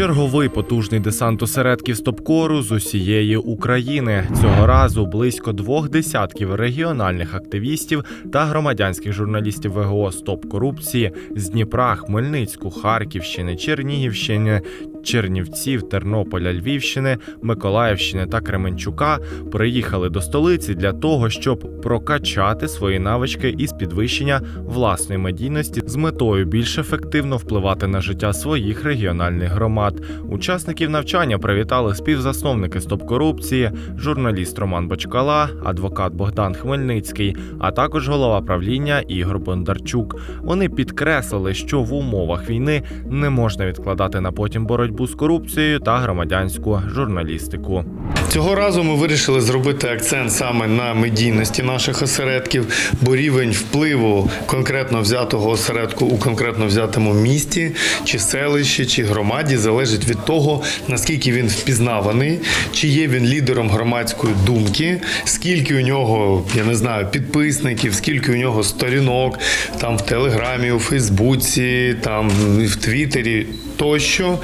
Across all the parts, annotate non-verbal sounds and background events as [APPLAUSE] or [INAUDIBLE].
Черговий потужний десант осередків стопкору з усієї України. Цього разу близько двох десятків регіональних активістів та громадянських журналістів ВГО Стоп корупції з Дніпра, Хмельницьку, Харківщини, Чернігівщини, Чернівців, Тернополя, Львівщини, Миколаївщини та Кременчука приїхали до столиці для того, щоб прокачати свої навички із підвищення власної медійності з метою більш ефективно впливати на життя своїх регіональних громад. Учасників навчання привітали співзасновники Стоп корупції, журналіст Роман Бочкала, адвокат Богдан Хмельницький, а також голова правління Ігор Бондарчук. Вони підкреслили, що в умовах війни не можна відкладати на потім боротьбу з корупцією та громадянську журналістику. Цього разу ми вирішили зробити акцент саме на медійності наших осередків, бо рівень впливу конкретно взятого осередку у конкретно взятому місті, чи селищі, чи громаді залежить від того, наскільки він впізнаваний, чи є він лідером громадської думки, скільки у нього, я не знаю, підписників, скільки у нього сторінок там в Телеграмі, у Фейсбуці, там в Твіттері тощо.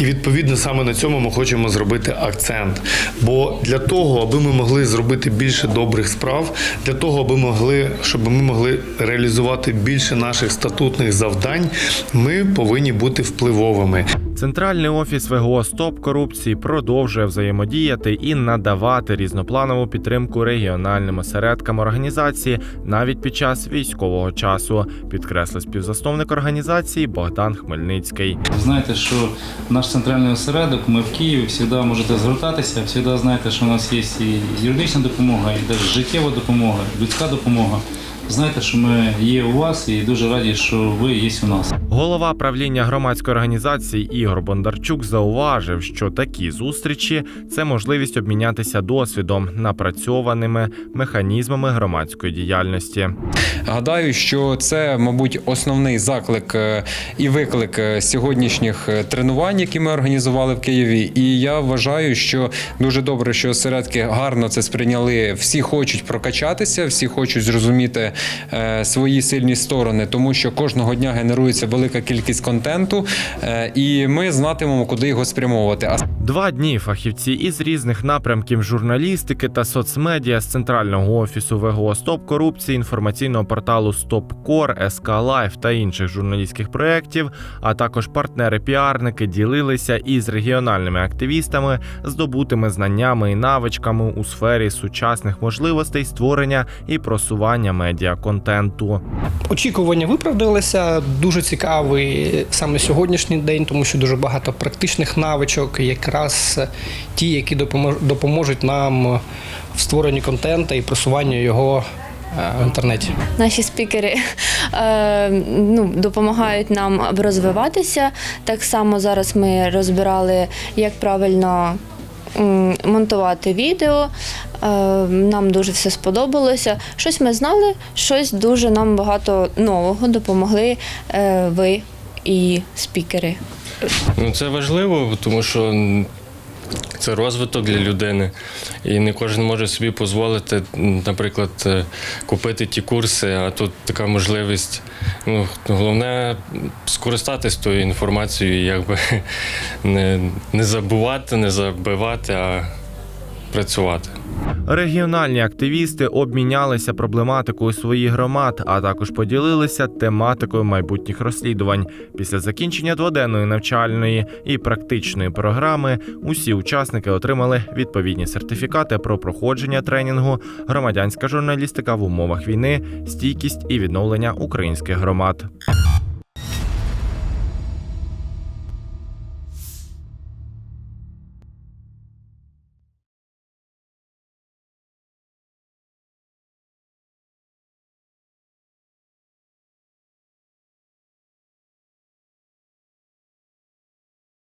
І відповідно саме на цьому ми хочемо зробити акцент. Бо для того, аби ми могли зробити більше добрих справ, для того, аби могли, щоб ми могли реалізувати більше наших статутних завдань, ми повинні бути впливовими. Центральний офіс ВГО Стоп корупції продовжує взаємодіяти і надавати різнопланову підтримку регіональним осередкам організації навіть під час військового часу, підкреслив співзасновник організації Богдан Хмельницький. Знаєте, що наш центральний осередок, ми в Києві завжди можете звертатися, завжди знаєте, що у нас є і юридична допомога, і навіть життєва допомога, людська допомога. Знаєте, що ми є у вас і дуже раді, що ви є у нас. Голова правління громадської організації Ігор Бондарчук зауважив, що такі зустрічі це можливість обмінятися досвідом, напрацьованими механізмами громадської діяльності. Гадаю, що це, мабуть, основний заклик е, і виклик е, сьогоднішніх е, тренувань, які ми організували в Києві. І я вважаю, що дуже добре, що осередки гарно це сприйняли. Всі хочуть прокачатися, всі хочуть зрозуміти свої сильні сторони, тому що кожного дня генерується велика кількість контенту, е, і ми знатимемо, куди його спрямовувати. А Два дні фахівці із різних напрямків журналістики та соцмедіа з центрального офісу ВГО Стоп корупції, інформаційного порталу Стопкор, СК Лайф та інших журналістських проєктів, а також партнери-піарники ділилися із регіональними активістами здобутими знаннями і навичками у сфері сучасних можливостей створення і просування медіаконтенту. Очікування виправдалися. Дуже цікавий саме сьогоднішній день, тому що дуже багато практичних навичок, якраз ті, які допомож- допоможуть нам в створенні контенту і просуванню його е, в інтернеті. Наші спікери е, ну, допомагають нам розвиватися. Так само зараз ми розбирали, як правильно монтувати відео. Е, нам дуже все сподобалося. Щось ми знали, щось дуже нам багато нового допомогли е, ви і спікери. Ну, це важливо, тому що це розвиток для людини. І не кожен може собі дозволити, наприклад, е, купити ті курси, а тут така можливість. Ну, головне скористатись тою інформацією, якби [LAUGHS] не, не забувати, не забивати, а працювати. Регіональні активісти обмінялися проблематикою своїх громад, а також поділилися тематикою майбутніх розслідувань. Після закінчення дводенної навчальної і практичної програми усі учасники отримали відповідні сертифікати про проходження тренінгу, громадянська журналістика в умовах війни, стійкість і відновлення українських громад.